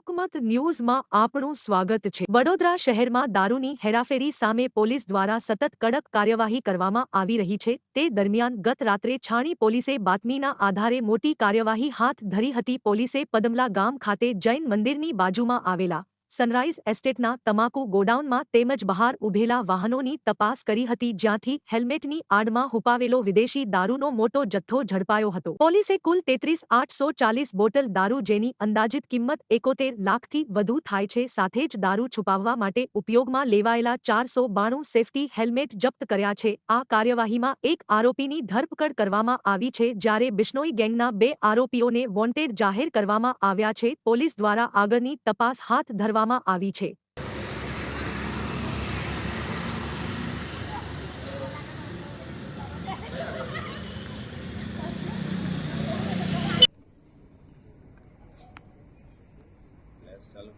જનમત ન્યૂઝમાં આપણું સ્વાગત છે. વડોદરા શહેરમાં દારૂની હેરાફેરી સામે પોલીસ દ્વારા સતત કડક કાર્યવાહી કરવામાં આવી રહી છે. તે દરમિયાન ગત રાત્રે છાણી પોલીસે બાતમીના આધારે મોટી કાર્યવાહી હાથ ધરી હતી. પોલીસે પદમલા ગામ ખાતે જૈન મંદિરની બાજુમાં આવેલા સનરાઇઝ એસ્ટેટના તમાકુ ગોડાઉનમાં તેમજ બહાર ઉભેલા વાહનોની તપાસ કરી હતી, જ્યાંથી હેલ્મેટની આડમાં હુપાવેલો વિદેશી દારૂનો મોટો જથ્થો ઝડપાયો હતો. પોલીસે કુલ તેત્રીસ આઠસો ચાલીસ બોટલ દારૂ જેની અંદાજિત કિંમત એકોતેર લાખથી વધુ થાય છે, સાથે જ દારૂ છુપાવવા માટે ઉપયોગમાં લેવાયેલા ચારસો બાણું સેફટી હેલ્મેટ જપ્ત કર્યા છે. આ કાર્યવાહીમાં એક આરોપીની ધરપકડ કરવામાં આવી છે, જ્યારે બિશ્નોઈ ગેંગના બે આરોપીઓને વોન્ટેડ જાહેર કરવામાં આવ્યા છે. પોલીસ દ્વારા આગળની તપાસ હાથ કરવામાં આવી છે. ચાલુ